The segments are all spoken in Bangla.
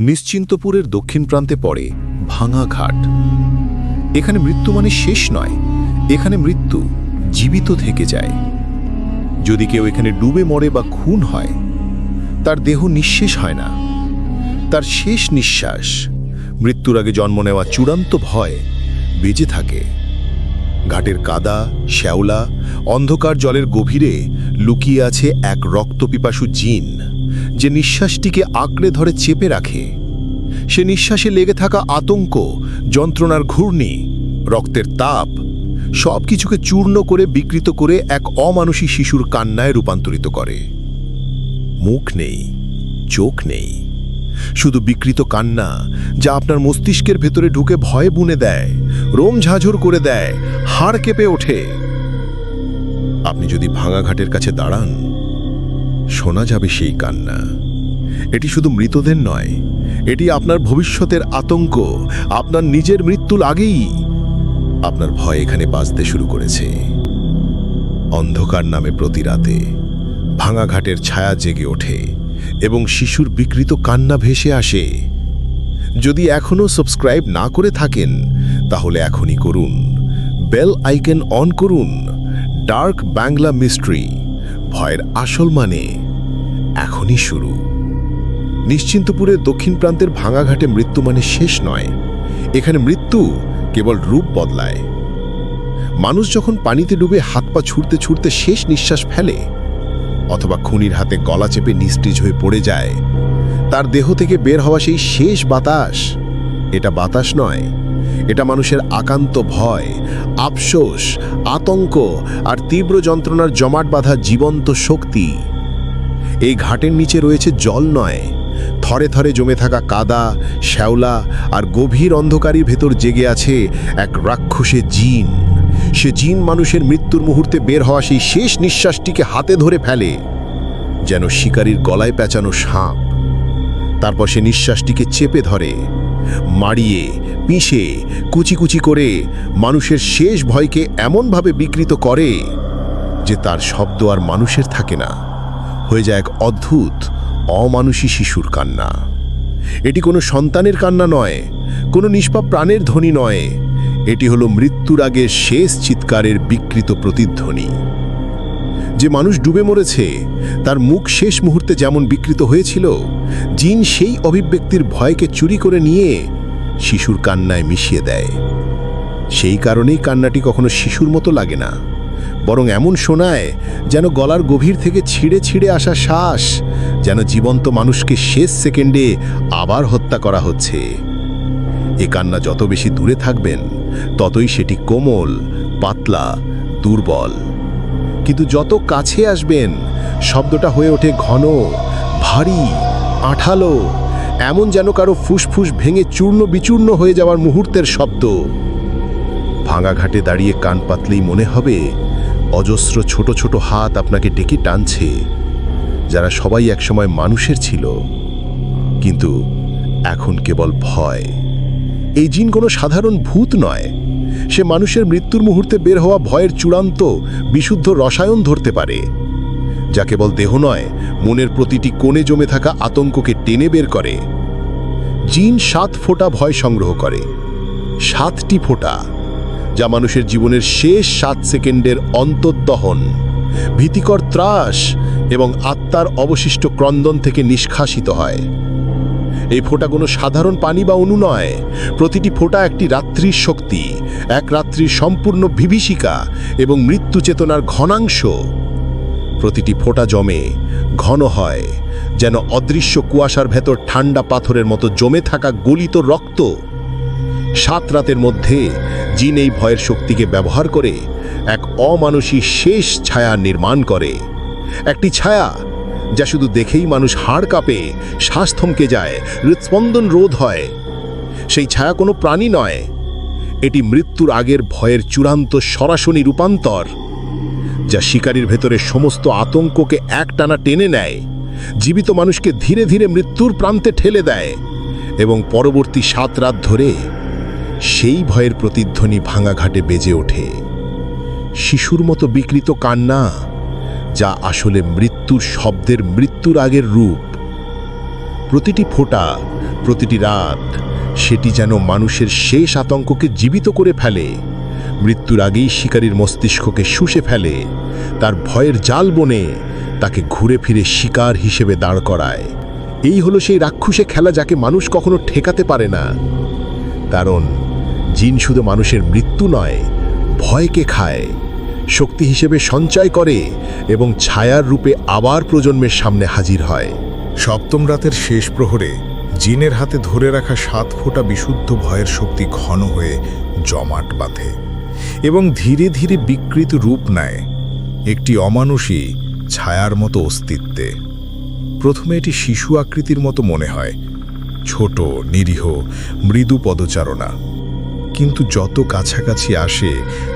নিশ্চিন্তপুরের দক্ষিণ প্রান্তে পড়ে ভাঙা ঘাট। এখানে মৃত্যু মানে শেষ নয়, এখানে মৃত্যু জীবিত থেকে যায়। যদি কেউ এখানে ডুবে মরে বা খুন হয়, তার দেহ নিঃশেষ হয় না। তার শেষ নিঃশ্বাস, মৃত্যুর আগে জন্ম নেওয়া চূড়ান্ত ভয় বেঁচে থাকে। ঘাটের কাদা, শ্যাওলা, অন্ধকার জলের গভীরে লুকিয়ে আছে এক রক্তপিপাসু জিন। যে নিঃশ্বাসটিকে আঁকড়ে ধরে চেপে রাখে। সে নিঃশ্বাসে লেগে থাকা আতঙ্ক, যন্ত্রণার ঘূর্ণি, রক্তের তাপ সব কিছুকে চূর্ণ করে বিকৃত করে এক অমানুষী শিশুর কান্নায় রূপান্তরিত করে। মুখ নেই, চোখ নেই। শুধু বিকৃত কান্না, যা আপনার মস্তিষ্কের ভেতরে ঢুকে ভয়ে বুনে দেয়, রোম ঝাঁঝর করে দেয়, হাড় কেঁপে ওঠে। আপনি যদি ভাঙা ঘাটের কাছে দাঁড়ান শোনা যাবে সেই কান্না। এটি শুধু মৃতদের নয়, এটি আপনার ভবিষ্যতের আতঙ্ক, আপনার নিজের মৃত্যুর আগেই আপনার ভয় এখানে বাজতে শুরু করেছে। অন্ধকার নামে প্রতি রাতে ভাঙা ঘাটের ছায়া জেগে ওঠে এবং শিশুর বিকৃত কান্না ভেসে আসে। যদি এখনও সাবস্ক্রাইব না করে থাকেন, তাহলে এখনই করুন। বেল আইকন অন করুন। Dark Bangla mystery. ভয়ের আসল মানে এখনই শুরু। নিশ্চিন্তপুরের দক্ষিণ প্রান্তের ভাঙাঘাটে মৃত্যু মানে শেষ নয়। এখানে মৃত্যু কেবল রূপ বদলায়। মানুষ যখন পানিতে ডুবে হাত পা ছুটতে ছুটতে শেষ নিঃশ্বাস ফেলে, অথবা খুনির হাতে গলা চেপে নিস্তেজ হয়ে পড়ে যায়, তার দেহ থেকে বের হওয়া সেই শেষ বাতাস, এটা বাতাস নয় এটা মানুষের আকান্ত ভয়, আফসোস, আতঙ্ক আর তীব্র যন্ত্রণার জমাট বাঁধা জীবন্ত শক্তি। এই ঘাটের নিচে রয়েছে জল নয়, থরে থরে জমে থাকা কাদা, শ্যাওলা আর গভীর অন্ধকারের ভেতর জেগে আছে এক রাক্ষসে জিন। সে জিন মানুষের মৃত্যুর মুহূর্তে বের হওয়া সেই শেষ নিঃশ্বাসটিকে হাতে ধরে ফেলে, যেন শিকারীর গলায় পেঁচানো সাপ। তারপর সে নিঃশ্বাসটিকে চেপে ধরে মাড়িয়ে, পিষে, কুচি কুচি করে মানুষের শেষ ভয়কে এমনভাবে বিকৃত করে যে তার শব্দ আর মানুষের থাকে না। হয়ে যায় এক অদ্ভুত, অমানুষী শিশুর কান্না। এটি কোনো সন্তানের কান্না নয়, কোনো নিষ্পাপ প্রাণের ধ্বনি নয়। এটি হলো মৃত্যুর আগে শেষ চিৎকারের বিকৃত প্রতিধ্বনি। যে মানুষ ডুবে মরেছে, তার মুখ শেষ মুহূর্তে যেমন বিকৃত হয়েছিল, জিন সেই অভিব্যক্তির ভয়কে চুরি করে নিয়ে শিশুর কান্নায় মিশিয়ে দেয়। সেই কারণেই কান্নাটি কখনো শিশুর মতো লাগে না, বরং এমন শোনায় যেন গলার গভীর থেকে ছিঁড়ে ছিঁড়ে আসা শ্বাস যেন জীবন্ত মানুষকে শেষ সেকেন্ডে আবার হত্যা করা হচ্ছে। এ কান্না যত বেশি দূরে থাকবেন, ততই সেটি কোমল, পাতলা, দুর্বল। কিন্তু যত কাছে আসবেন, শব্দটা হয়ে ওঠে ঘন, ভারী, আঠালো, এমন যেন কারও ফুসফুস ভেঙে চূর্ণ বিচূর্ণ হয়ে যাওয়ার মুহূর্তের শব্দ। ভাঙা ঘাটে দাঁড়িয়ে কান পাতলেই মনে হবে, অজস্র ছোট ছোট হাত আপনাকে ডেকে টানছে, যারা সবাই একসময় মানুষের ছিল। কিন্তু এখন কেবল ভয়। এই জিন কোনো সাধারণ ভূত নয় সে মানুষের মৃত্যুর মুহূর্তে বের হওয়া ভয়ের চূড়ান্ত, বিশুদ্ধ রসায়ন ধরতে পারে। যা কেবল দেহ নয়, মনের প্রতিটি কোণে জমে থাকা আতঙ্ককে টেনে বের করে। জিন সাত ফোঁটা ভয় সংগ্রহ করে। সাতটি ফোঁটা, যা মানুষের জীবনের শেষ সাত সেকেন্ডের অন্তর্দহন, ভীতিকর ত্রাস এবং আত্মার অবশিষ্ট ক্রন্দন থেকে নিষ্কাশিত হয়। এই ফোঁটা কোনো সাধারণ পানি বা অণু নয়, প্রতিটি ফোঁটা একটি রাত্রির শক্তি। এক রাত্রির সম্পূর্ণ বিভীষিকা এবং মৃত্যু চেতনার ঘনাংশ। প্রতিটি ফোঁটা জমে, ঘন হয়, যেন অদৃশ্য কুয়াশার ভেতর ঠান্ডা পাথরের মতো জমে থাকা গলিত রক্ত। সাত রাতের মধ্যে জিন এই ভয়ের শক্তিকে ব্যবহার করে এক অমানুষী শেষ ছায়া নির্মাণ করে। একটি ছায়া যা শুধু দেখেই মানুষ হাড় কাঁপে শ্বাস থমকে যায়, হৃৎস্পন্দন রোধ হয়। সেই ছায়া কোনো প্রাণী নয় এটি মৃত্যুর আগের ভয়ের চূড়ান্ত সরাসরি রূপান্তর, যা শিকারীর ভেতরে সমস্ত আতঙ্ককে একটানা টেনে নেয়, জীবিত মানুষকে ধীরে ধীরে মৃত্যুর প্রান্তে ঠেলে দেয়, এবং পরবর্তী সাত রাত ধরে সেই ভয়ের প্রতিধ্বনি ভাঙা ঘাটে বেজে ওঠে। শিশুর মতো বিকৃত কান্না, যা আসলে মৃত্যুর শব্দের মৃত্যুর আগের রূপ। প্রতিটি ফোঁটা, প্রতিটি রাত সেটি যেন মানুষের শেষ আতঙ্ককে জীবিত করে ফেলে। মৃত্যুর আগেই শিকারীর মস্তিষ্ককে শুষে ফেলে। তার ভয়ের জাল বনে তাকে ঘুরে ফিরে শিকার হিসেবে দাঁড় করায়। এই হলো সেই রাক্ষসে খেলা যাকে মানুষ কখনো ঠেকাতে পারে না। কারণ জিন শুধু মানুষের মৃত্যু নয়, ভয়কে খায়। শক্তি হিসেবে সঞ্চয় করে এবং ছায়ার রূপে আবার প্রজন্মের সামনে হাজির হয়। সপ্তম রাতের শেষ প্রহরে জিনের হাতে ধরে রাখা সাত ফোঁটা বিশুদ্ধ ভয়ের শক্তি ঘন হয়ে জমাট বাঁধে এবং ধীরে ধীরে বিকৃত রূপ নেয় একটি অমানুষী ছায়ার মতো অস্তিত্বে। প্রথমে এটি শিশু আকৃতির মতো মনে হয়, ছোট, নিরীহ, মৃদু পদচারণা। কিন্তু যত কাছাকাছি আসে,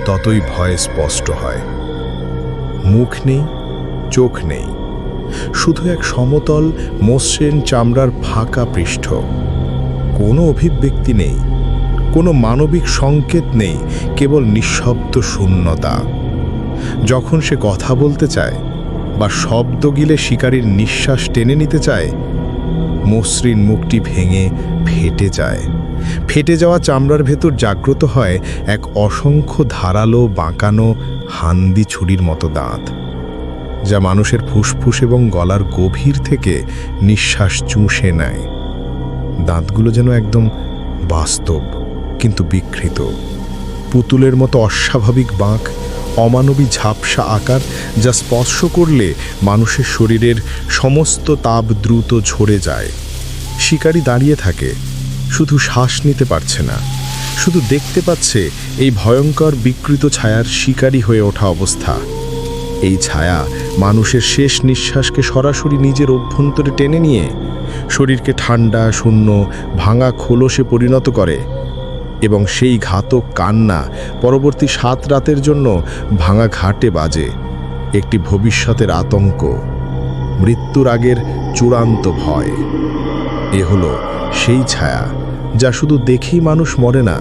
ততই ভয় স্পষ্ট হয়। মুখ নেই, চোখ নেই। শুধু এক সমতল মসৃণ চামড়ার ফাঁকা পৃষ্ঠ। কোনো অভিব্যক্তি নেই, কোনো মানবিক সংকেত নেই, কেবল নিঃশব্দ শূন্যতা। যখন সে কথা বলতে চায় বা শব্দ গিলে শিকারীর নিঃশ্বাস টেনে নিতে চায়, মসৃণ মুখটি ভেঙে ফেটে যায়। ফেটে যাওয়া চামড়ার ভেতর জাগ্রত হয় এক অসংখ্য ধারালো বাঁকানো হান্দি ছুরির মতো দাঁত। যা মানুষের ফুসফুস এবং গলার গভীর থেকে নিঃশ্বাস চুষে নেয়। দাঁতগুলো যেন একদম বাস্তব, কিন্তু বিকৃত। পুতুলের মতো অস্বাভাবিক বাঁক, অমানবী ঝাপসা আকার যা স্পর্শ করলে মানুষের শরীরের সমস্ত তাপ দ্রুত ঝরে যায়। শিকারী দাঁড়িয়ে থাকে, শুধু শ্বাস নিতে পারছে না। শুধু দেখতে পাচ্ছে এই ভয়ঙ্কর বিকৃত ছায়ার শিকারী হয়ে ওঠা অবস্থা। এই ছায়া মানুষের শেষ নিঃশ্বাসকে সরাসরি নিজের অভ্যন্তরে টেনে নিয়ে শরীরকে ঠান্ডা, শূন্য, ভাঙা খোলসে পরিণত করে এবং সেই ঘাতক কান্না পরবর্তী সাত রাতের জন্য ভাঙা ঘাটে বাজে। একটি ভবিষ্যতের আতঙ্ক, মৃত্যুর আগের চূড়ান্ত ভয়। এ হলো সেই ছায়া যা শুধু দেখেই মানুষ মরে না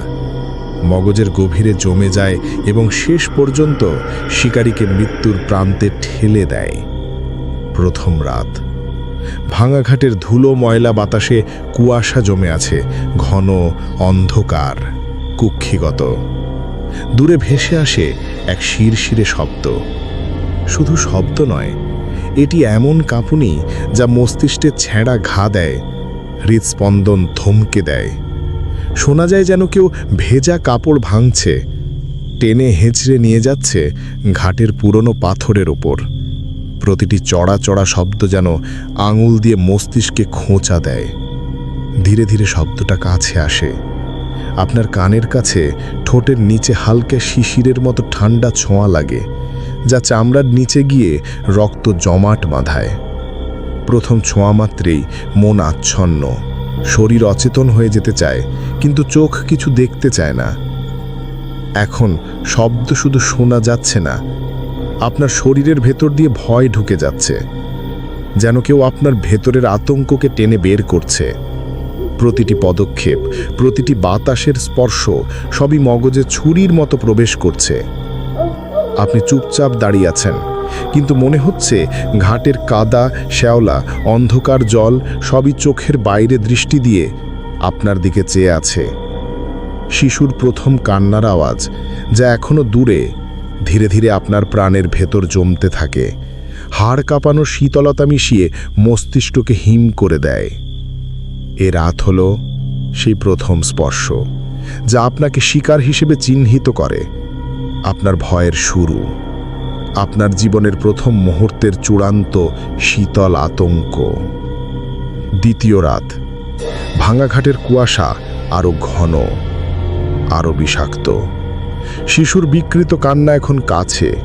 মগজের গভীরে জমে যায় এবং শেষ পর্যন্ত শিকারীকে মৃত্যুর প্রান্তে ঠেলে দেয়। প্রথম রাত। ভাঙাঘাটের ধুলো ময়লা বাতাসে কুয়াশা জমে আছে, ঘন অন্ধকার, কুক্ষিগত। দূরে ভেসে আসে এক শিরশিরে শব্দ। শুধু শব্দ নয়, এটি এমন কাঁপুনি যা মস্তিষ্কে ছেঁড়া ঘা দেয় হৃদস্পন্দন থমকে দেয়। শোনা যায় যেন কেউ ভেজা কাপড় ভাঙছে। টেনে হেঁচড়ে নিয়ে যাচ্ছে ঘাটের পুরনো পাথরের ওপর। প্রতিটি চড়া চড়া শব্দ যেন আঙুল দিয়ে মস্তিষ্কে খোঁচা দেয়। ধীরে ধীরে শব্দটা কাছে আসে। আপনার কানের কাছে ঠোঁটের নিচে হালকা শিশিরের মতো ঠান্ডা ছোঁয়া লাগে, যা চামড়ার নিচে গিয়ে রক্ত জমাট বাঁধায়। প্রথম ছোঁয়া মাত্রেই মন আচ্ছন্ন। শরীর অচেতন হয়ে যেতে চায়, কিন্তু চোখ কিছু দেখতে চায় না। এখন শব্দ শুধু শোনা যাচ্ছে না, আপনার শরীরের ভেতর দিয়ে ভয় ঢুকে যাচ্ছে, যেন কেউ আপনার ভেতরের আতঙ্ককে টেনে বের করছে। প্রতিটি পদক্ষেপ, প্রতিটি বাতাসের স্পর্শ সবই মগজে ছুরির মতো প্রবেশ করছে। আপনি চুপচাপ দাঁড়িয়ে আছেন। কিন্তু মনে হচ্ছে ঘাটের কাদা, শ্যাওলা, অন্ধকার জল সবই চোখের বাইরে দৃষ্টি দিয়ে আপনার দিকে চেয়ে আছে। শিশুর প্রথম কান্নার আওয়াজ, যা এখনও দূরে, ধীরে ধীরে আপনার প্রাণের ভেতর জমতে থাকে। হাড় কাঁপানো শীতলতা মিশিয়ে মস্তিষ্ককে হিম করে দেয়। এ রাত হল সেই প্রথম স্পর্শ, যা আপনাকে শিকার হিসেবে চিহ্নিত করে। আপনার ভয়ের শুরু। আপনার জীবনের প্রথম মুহূর্তের চূড়ান্ত শীতল আতঙ্ক। দ্বিতীয় রাত ভাঙাঘাটের কুয়াশা আরও ঘন আরও বিষাক্ত। শিশুর বিকৃত কান্না এখন কাছে।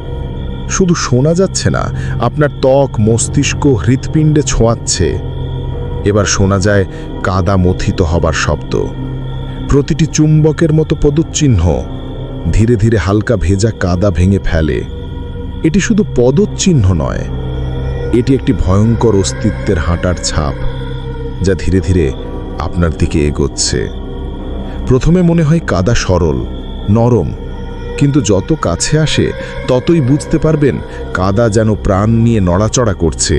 শুধু শোনা যাচ্ছে না, আপনার ত্বক, মস্তিষ্ক হৃৎপিণ্ডে ছোঁয়াচ্ছে। এবার শোনা যায়, কাদা মথিত হবার শব্দ। প্রতিটি চুম্বকের মতো পদচিহ্ন ধীরে ধীরে হালকা ভেজা কাদা ভেঙে ফেলে। এটি শুধু পদচিহ্ন নয়, এটি একটি ভয়ঙ্কর অস্তিত্বের হাঁটার ছাপ যা ধীরে ধীরে আপনার দিকে এগোচ্ছে। প্রথমে মনে হয় কাদা সরল, নরম, কিন্তু যত কাছে আসে, ততই বুঝতে পারবেন কাদা যেন প্রাণ নিয়ে নড়াচড়া করছে।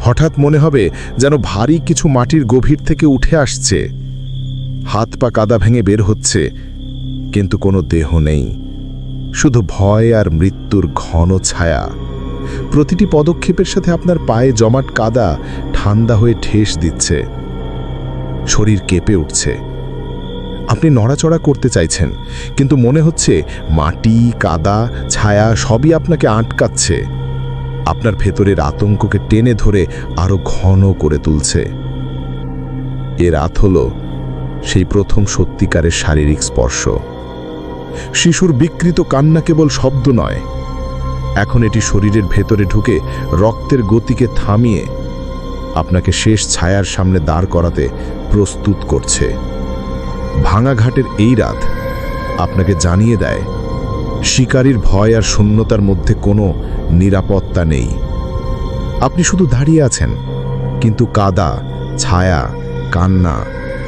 হঠাৎ মনে হবে যেন ভারী কিছু মাটির গভীর থেকে উঠে আসছে। হাত পা কাদা ভেঙে বের হচ্ছে, কিন্তু কোনো দেহ নেই। শুধু ভয় আর মৃত্যুর ঘন ছায়া। প্রতিটি পদক্ষেপের সাথে আপনার পায়ে জমাট কাদা ঠান্ডা হয়ে ঠেস দিচ্ছে। শরীর কেঁপে উঠছে। আপনি নড়াচড়া করতে চাইছেন, কিন্তু মনে হচ্ছে মাটি, কাদা, ছায়া সবই আপনাকে আটকাচ্ছে। আপনার ভেতরের আতঙ্ককে টেনে ধরে আরও ঘন করে তুলছে। এ রাত হল সেই প্রথম সত্যিকারের শারীরিক স্পর্শ। শিশুর বিকৃত কান্না কেবল শব্দ নয়। এখন এটি শরীরের ভেতরে ঢুকে রক্তের গতিকে থামিয়ে আপনাকে শেষ ছায়ার সামনে দাঁড় করাতে প্রস্তুত করছে। ভাঙা ঘাটের এই রাত আপনাকে জানিয়ে দেয়, শিকারীর ভয় আর শূন্যতার মধ্যে কোনো নিরাপত্তা নেই। আপনি শুধু দাঁড়িয়ে আছেন, কিন্তু কাদা, ছায়া, কান্না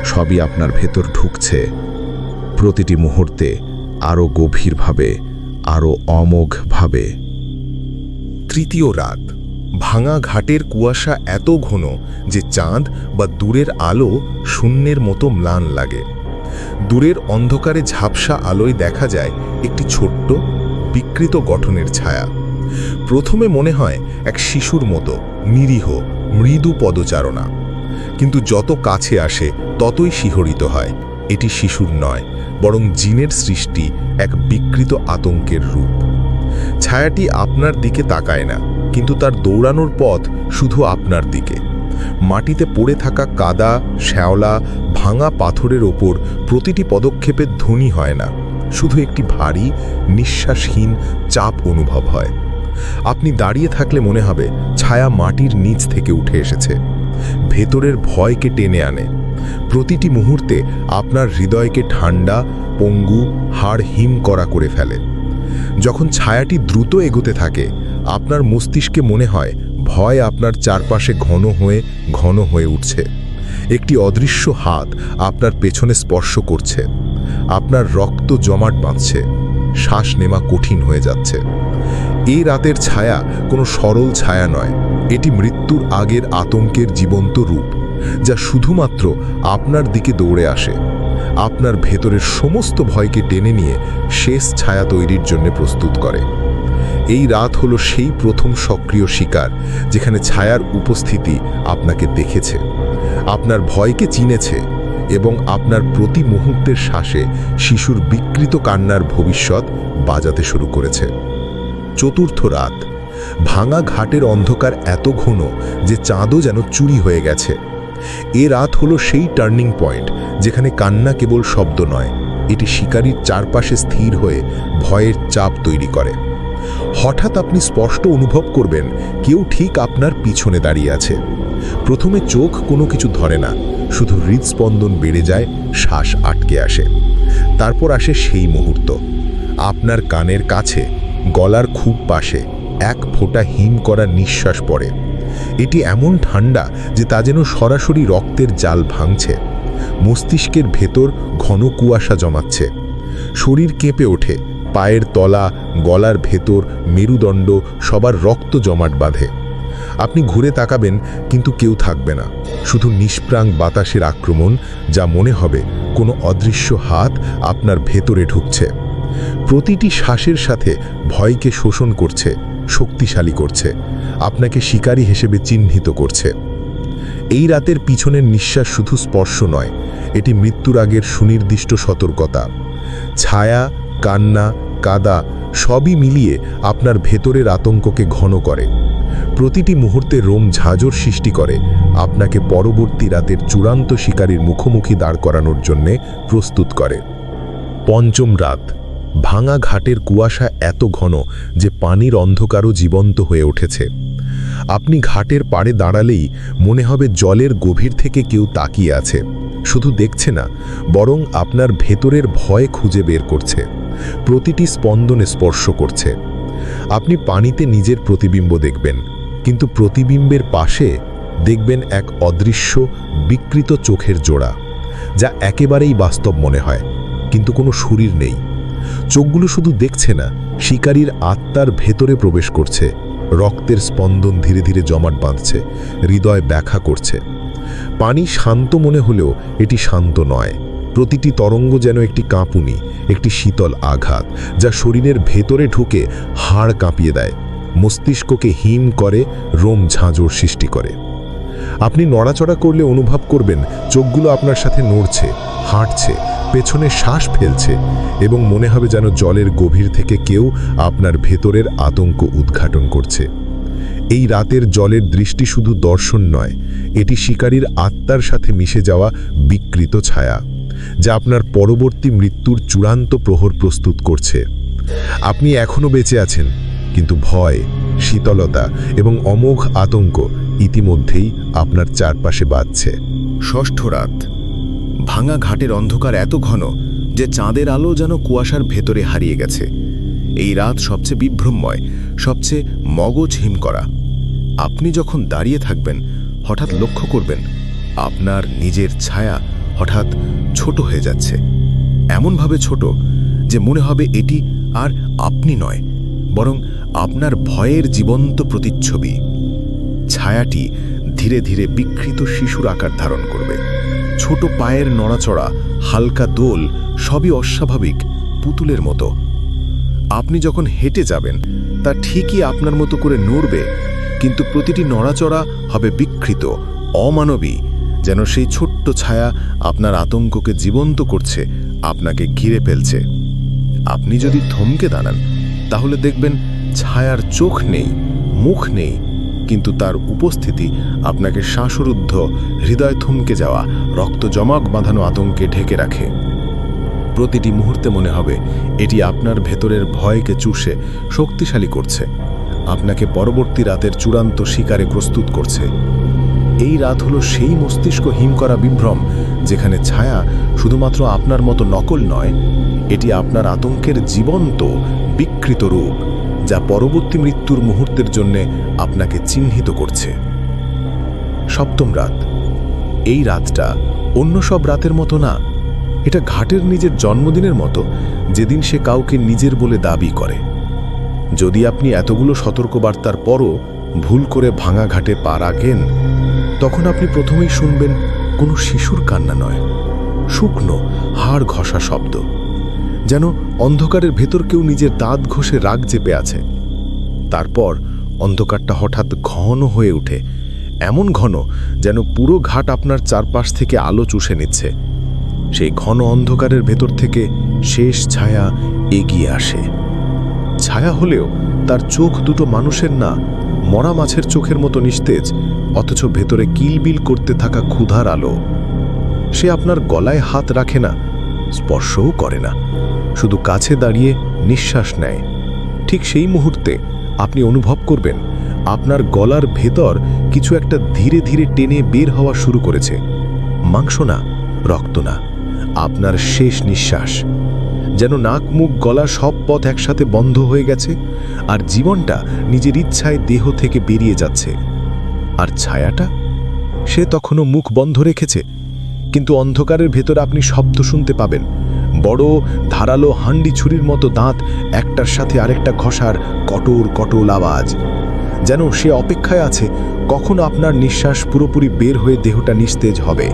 সবই আপনার ভেতর ঢুকছে। প্রতিটি মুহূর্তে আরও গভীরভাবে আরও অমোঘভাবে। তৃতীয় রাত, ভাঙা ঘাটের কুয়াশা এত ঘন যে চাঁদ বা দূরের আলো শূন্যের মতো ম্লান লাগে। দূরের অন্ধকারে ঝাপসা আলোয় দেখা যায় একটি ছোট্ট, বিকৃত গঠনের ছায়া। প্রথমে মনে হয় এক শিশুর মতো, নিরীহ, মৃদু পদচারণা। কিন্তু যত কাছে আসে, ততই শিহরিত হয়। এটি শিশুর নয়, বরং জিনের সৃষ্টি এক বিকৃত আতঙ্কের রূপ। ছায়াটি আপনার দিকে তাকায় না, কিন্তু তার দৌড়ানোর পথ শুধু আপনার দিকে। মাটিতে পড়ে থাকা কাদা, শ্যাওলা, ভাঙা পাথরের ওপর প্রতিটি পদক্ষেপের ধ্বনি হয় না, শুধু একটি ভারী, নিঃশ্বাসহীন চাপ অনুভব হয়। আপনি দাঁড়িয়ে থাকলে মনে হবে, ছায়া মাটির নিচ থেকে উঠে এসেছে। ভেতরের ভয়কে টেনে আনে। প্রতিটি মুহূর্তে আপনার হৃদয়কে ঠান্ডা, পঙ্গু হাড় হিম করা করে ফেলে। যখন ছায়াটি দ্রুত এগোতে থাকে, আপনার মস্তিষ্কে মনে হয় ভয় আপনার চারপাশে ঘন হয়ে ঘন হয়ে উঠছে। একটি অদৃশ্য হাত আপনার পেছনে স্পর্শ করছে। আপনার রক্ত জমাট বাঁধছে। শ্বাস নেওয়া কঠিন হয়ে যাচ্ছে। এই রাতের ছায়া কোনো সরল ছায়া নয়। এটি মৃত্যুর আগের আতঙ্কের জীবন্ত রূপ। যা শুধুমাত্র আপনার দিকে দৌড়ে আসে। আপনার ভেতরের সমস্ত ভয়কে টেনে নিয়ে শেষ ছায়া তৈরির জন্য প্রস্তুত করে। এই রাত হলো সেই প্রথম সক্রিয় শিকার, যেখানে ছায়ার উপস্থিতি আপনাকে দেখেছে। আপনার ভয়কে চিনেছে এবং আপনার প্রতি মুহূর্তের শ্বাসে শিশুর বিকৃত কান্নার ভবিষ্যৎ বাজাতে শুরু করেছে। চতুর্থ রাত, ভাঙা ঘাটের অন্ধকার এত ঘন যে চাঁদও যেন চুরি হয়ে গেছে। এ রাত হলো সেই টার্নিং পয়েন্ট যেখানে কান্না কেবল শব্দ নয়, এটি শিকারীর চারপাশে স্থির হয়ে ভয়ের চাপ তৈরি করে। হঠাৎ আপনি স্পষ্ট অনুভব করবেন, কেউ ঠিক আপনার পিছনে দাঁড়িয়ে আছে। প্রথমে চোখ কোনো কিছু ধরে না, শুধু হৃদস্পন্দন বেড়ে যায়, শ্বাস আটকে আসে। তারপর আসে সেই মুহূর্ত। আপনার কানের কাছে, গলার খুব পাশে, এক ফোঁটা হিম করা নিঃশ্বাস পড়ে। এটি এমন ঠান্ডা যে তা যেন সরাসরি রক্তের জাল ভাঙছে। মস্তিষ্কের ভেতর ঘন কুয়াশা জমাচ্ছে। শরীর কেঁপে ওঠে। পায়ের তলা, গলার ভেতর মেরুদণ্ড, সবার রক্ত জমাট বাঁধে। আপনি ঘুরে তাকাবেন, কিন্তু কেউ থাকবে না। শুধু নিষ্প্রাং বাতাসের আক্রমণ, যা মনে হবে কোনো অদৃশ্য হাত আপনার ভেতরে ঢুকছে। প্রতিটি শ্বাসের সাথে ভয়কে শোষণ করছে। শক্তিশালী করছে, আপনাকে শিকারী হিসেবে চিহ্নিত করছে। এই রাতের পিছনের নিঃশ্বাস শুধু স্পর্শ নয়, এটি মৃত্যুর আগের সুনির্দিষ্ট সতর্কতা। ছায়া, কান্না, কাদা সবই মিলিয়ে আপনার ভেতরের আতঙ্ককে ঘন করে। প্রতিটি মুহূর্তে রোম ঝাঁঝর সৃষ্টি করে আপনাকে পরবর্তী রাতের চূড়ান্ত শিকারীর মুখোমুখি দাঁড় করানোর জন্যে প্রস্তুত করে। পঞ্চম রাত। ভাঙা ঘাটের কুয়াশা এত ঘন যে পানির অন্ধকারও জীবন্ত হয়ে উঠেছে। আপনি ঘাটের পাড়ে দাঁড়ালেই মনে হবে জলের গভীর থেকে কেউ তাকিয়ে আছে। শুধু দেখছে না, বরং আপনার ভেতরের ভয় খুঁজে বের করছে। প্রতিটি স্পন্দনে স্পর্শ করছে। আপনি পানিতে নিজের প্রতিবিম্ব দেখবেন, কিন্তু প্রতিবিম্বের পাশে দেখবেন এক অদৃশ্য, বিকৃত চোখের জোড়া, যা একেবারেই বাস্তব মনে হয়, কিন্তু কোনো শরীর নেই। চোখগুলো শুধু দেখছে না, শিকারীর আত্মার ভেতরে প্রবেশ করছে। রক্তের স্পন্দন ধীরে ধীরে জমাট বাঁধছে, হৃদয় ব্যাখ্যা করছে। পানি শান্ত মনে হলেও এটি শান্ত নয়। প্রতিটি তরঙ্গ যেন একটি কাঁপুনি, একটি শীতল আঘাত, যা শরীরের ভেতরে ঢুকে হাড় কাঁপিয়ে দেয়। মস্তিষ্ককে হিম করে, রোম ঝাঁঝোর সৃষ্টি করে। আপনি নড়াচড়া করলে অনুভব করবেন, চোখগুলো আপনার সাথে নড়ছে, হাঁটছে পেছনে শ্বাস ফেলছে এবং মনে হবে যেন জলের গভীর থেকে কেউ আপনার ভেতরের আতঙ্ক উদ্ঘাটন করছে। এই রাতের জলের দৃষ্টি শুধু দর্শন নয়, এটি শিকারীর আত্মার সাথে মিশে যাওয়া বিকৃত ছায়া, যা আপনার পরবর্তী মৃত্যুর চূড়ান্ত প্রহর প্রস্তুত করছে। আপনি এখনও বেঁচে আছেন, কিন্তু ভয়, শীতলতা এবং অমোঘ আতঙ্ক ইতিমধ্যেই আপনার চারপাশে বাজছে ষষ্ঠ রাত। ভাঙা ঘাটের অন্ধকার এত ঘন যে চাঁদের আলো যেন কুয়াশার ভেতরে হারিয়ে গেছে। এই রাত সবচেয়ে বিভ্রমময়, সবচেয়ে মগজ হিম করা। আপনি যখন দাঁড়িয়ে থাকবেন, হঠাৎ লক্ষ্য করবেন, আপনার নিজের ছায়া হঠাৎ ছোট হয়ে যাচ্ছে। এমনভাবে ছোট যে মনে হবে এটি আর আপনি নয়, বরং আপনার ভয়ের জীবন্ত প্রতিচ্ছবি। ছায়াটি ধীরে ধীরে বিকৃত শিশুর আকার ধারণ করবে। ছোট পায়ের নড়াচড়া, হালকা দোল, সবই অস্বাভাবিক, পুতুলের মতো। আপনি যখন হেঁটে যাবেন, তা ঠিকই আপনার মতো করে নড়বে, কিন্তু প্রতিটি নড়াচড়া হবে বিকৃত, অমানবী, যেন সেই ছোট্ট ছায়া আপনার আতঙ্ককে জীবন্ত করছে, আপনাকে ঘিরে ফেলছে। আপনি যদি থমকে দাঁড়ান, তাহলে দেখবেন ছায়ার চোখ নেই, মুখ নেই কিন্তু তার উপস্থিতি আপনাকে শ্বাসরুদ্ধ, হৃদয় থমকে যাওয়া, রক্ত জমাক বাঁধানো আতঙ্কে ঢেকে রাখে। প্রতিটি মুহূর্তে মনে হবে, এটি আপনার ভেতরের ভয়কে চুষে, শক্তিশালী করছে। আপনাকে পরবর্তী রাতের চূড়ান্ত শিকারে প্রস্তুত করছে। এই রাত হলো সেই মস্তিষ্ক হিম করা বিভ্রম, যেখানে ছায়া শুধুমাত্র আপনার মতো নকল নয়, এটি আপনার আতঙ্কের জীবন্ত, বিকৃত রূপ। যা পরবর্তী মৃত্যুর মুহূর্তের জন্যে আপনাকে চিহ্নিত করছে। সপ্তম রাত। এই রাতটা অন্য সব রাতের মতো না। এটা ঘাটের নিজের জন্মদিনের মতো, যেদিন সে কাউকে নিজের বলে দাবি করে। যদি আপনি এতগুলো সতর্কবার্তার পরও ভুল করে ভাঙা ঘাটে পা রাখেন, তখন আপনি প্রথমেই শুনবেন কোনো শিশুর কান্না নয়। শুকনো, হাড় ঘষা শব্দ। যেন অন্ধকারের ভেতর কেউ নিজের দাঁত ঘষে রাগ চেপে আছে। তারপর অন্ধকারটা হঠাৎ ঘন হয়ে ওঠে, এমন ঘন যেন পুরো ঘাট আপনার চারপাশ থেকে আলো চুষে নিচ্ছে। সেই ঘন অন্ধকারের ভেতর থেকে শেষ ছায়া এগিয়ে আসে। ছায়া হলেও তার চোখ দুটো মানুষের না, মরা মাছের চোখের মতো নিস্তেজ, অথচ ভেতরে কিলবিল করতে থাকা ক্ষুধার আলো। সে আপনার গলায় হাত রাখে না, স্পর্শও করে না। শুধু কাছে দাঁড়িয়ে নিঃশ্বাস নেয়। ঠিক সেই মুহূর্তে আপনি অনুভব করবেন, আপনার গলার ভেতর কিছু একটা ধীরে ধীরে টেনে বের হওয়া শুরু করেছে। মাংস না, রক্ত না, আপনার শেষ নিঃশ্বাস। যেন নাক মুখ গলা সব পথ একসাথে বন্ধ হয়ে গেছে আর জীবনটা নিজের ইচ্ছায় দেহ থেকে বেরিয়ে যাচ্ছে। আর ছায়াটা? সে তখনও মুখ বন্ধ রেখেছে, কিন্তু অন্ধকারের ভেতর আপনি শব্দ শুনতে পাবেন। বড় ধারালো হান্ডি ছুরির মতো দাঁত একটার সাথে আরেকটা ঘষার কটোর কটল আওয়াজ। যেন সে অপেক্ষায় আছে, কখন আপনার নিঃশ্বাস পুরোপুরি বের হয়ে দেহটা নিস্তেজ হবে,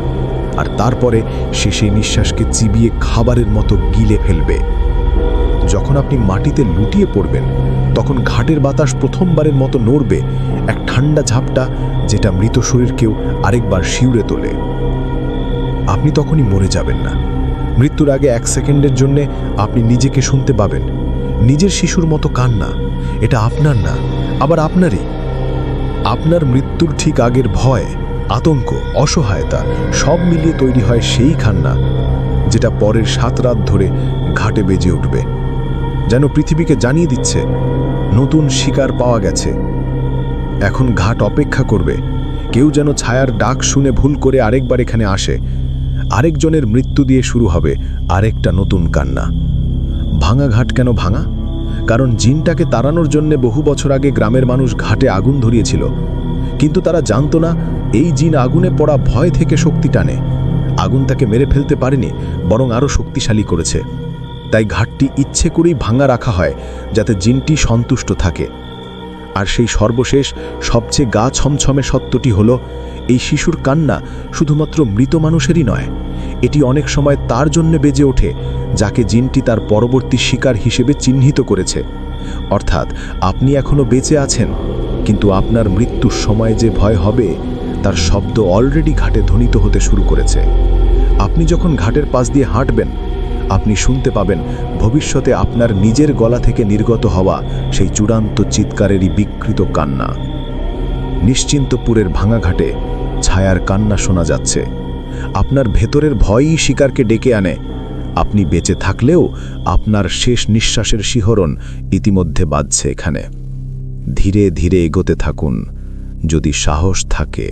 আর তারপরে সে সেই নিঃশ্বাসকে চিবিয়ে খাবারের মতো গিলে ফেলবে। যখন আপনি মাটিতে লুটিয়ে পড়বেন, তখন ঘাটের বাতাস প্রথমবারের মতো নড়বে এক ঠান্ডা ঝাপটা যেটা মৃত শরীরকেও আরেকবার শিউরে তোলে। আপনি তখনই মরে যাবেন না। মৃত্যুর আগে এক সেকেন্ডের জন্যে আপনি নিজেকে শুনতে পাবেন। নিজের শিশুর মতো কান্না, এটা আপনার না, আবার আপনারই। আপনার মৃত্যুর ঠিক আগের ভয়, আতঙ্ক, অসহায়তা, সব মিলিয়ে তৈরি হয় সেই খান্না, যেটা পরের সাত রাত ধরে ঘাটে বেজে উঠবে। যেন পৃথিবীকে জানিয়ে দিচ্ছে, নতুন শিকার পাওয়া গেছে। এখন ঘাট অপেক্ষা করবে, কেউ যেন ছায়ার ডাক শুনে ভুল করে আরেকবার এখানে আসে। আরেকজনের মৃত্যু দিয়ে শুরু হবে আরেকটা নতুন কান্না। ভাঙা ঘাট কেন ভাঙা? কারণ জিনটাকে তাড়ানোর জন্য বহু বছর আগে গ্রামের মানুষ ঘাটে আগুন ধরিয়েছিল। কিন্তু তারা জানতো না, এই জিন আগুনে পড়া ভয় থেকে শক্তি টানে। আগুন তাকে মেরে ফেলতে পারেনি, বরং আরও শক্তিশালী করেছে। তাই ঘাটটি ইচ্ছে করেই ভাঙা রাখা হয়, যাতে জিনটি সন্তুষ্ট থাকে। আর সেই সর্বশেষ, সবচেয়ে গা ছমছমে সত্যটি হলো, এই শিশুর কান্না শুধুমাত্র মৃত মানুষেরই নয়, এটি অনেক সময় তার জন্য বেজে ওঠে, যাকে জিনটি তার পরবর্তী শিকার হিসেবে চিহ্নিত করেছে। অর্থাৎ, আপনি এখনও বেঁচে আছেন, কিন্তু আপনার মৃত্যুর সময় যে ভয় হবে, তার শব্দ অলরেডি ঘাটে ধ্বনিত হতে শুরু করেছে। আপনি যখন ঘাটের পাশ দিয়ে হাঁটবেন আপনি শুনতে পাবেন, ভবিষ্যতে আপনার নিজের গলা থেকে নির্গত হওয়া সেই চূড়ান্ত চিৎকারেরই বিকৃত কান্না। নিশ্চিন্তপুরের ভাঙাঘাটে ছায়ার কান্না শোনা যাচ্ছে। আপনার ভেতরের ভয়ই শিকারকে ডেকে আনে। আপনি বেঁচে থাকলেও আপনার শেষ নিঃশ্বাসের শিহরণ ইতিমধ্যে বাজছে এখানে। ধীরে ধীরে এগোতে থাকুন, যদি সাহস থাকে।